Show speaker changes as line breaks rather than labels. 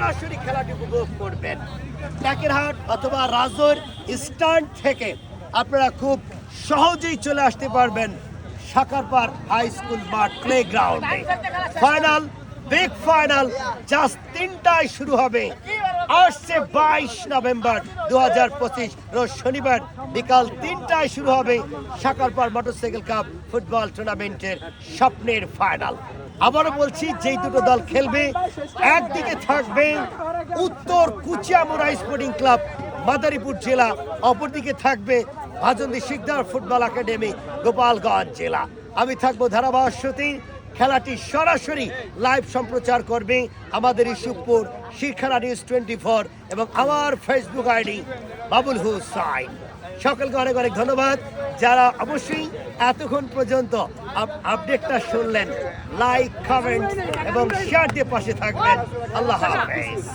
সরাসরি খেলাটি উপভোগ করবেন। টাকেরহাট অথবা রাজোর স্ট্যান্ড থেকে আপনারা খুব সহজেই চলে আসতে পারবেন সাকারপার হাই স্কুল বা প্লে গ্রাউন্ডে ফাইনাল বিগ ফাইনাল জাস্ট তিনটায় শুরু হবে। আসছে বাইশ নভেম্বর দু হাজার পঁচিশ, রোজ শনিবার বিকাল তিনটায় শুরু হবে সাকারপার মোটরসাইকেল কাপ ফুটবল টুর্নামেন্টের স্বপ্নের ফাইনাল। আবারও বলছি, যেই দুটো দল খেলবে, একদিকে থাকবে উত্তর কুচিয়ামুড়া স্পোর্টিং ক্লাব, মাদারীপুর জেলা, অপরদিকে থাকবে ভাজন্দি শিকদার ফুটবল একাডেমি, গোপালগঞ্জ জেলা। আমি থাকব ধারাভাষ্যতে। খেলাটি সরাসরি লাইভ সম্প্রচার করবে আমাদের ইস্যুপুর শিক্ষারা নিউজ টোয়েন্টি ফোর এবং আমার ফেসবুক আইডি বাবুল হুসাইন। সকলকে অনেক অনেক ধন্যবাদ। যারা অবশ্যই এতক্ষণ পর্যন্ত আপ- আপডেটটা শুনলেন, লাইক, কমেন্ট এবং শেয়ার দিয়ে পাশে থাকবেন। আল্লাহ হাফেজ।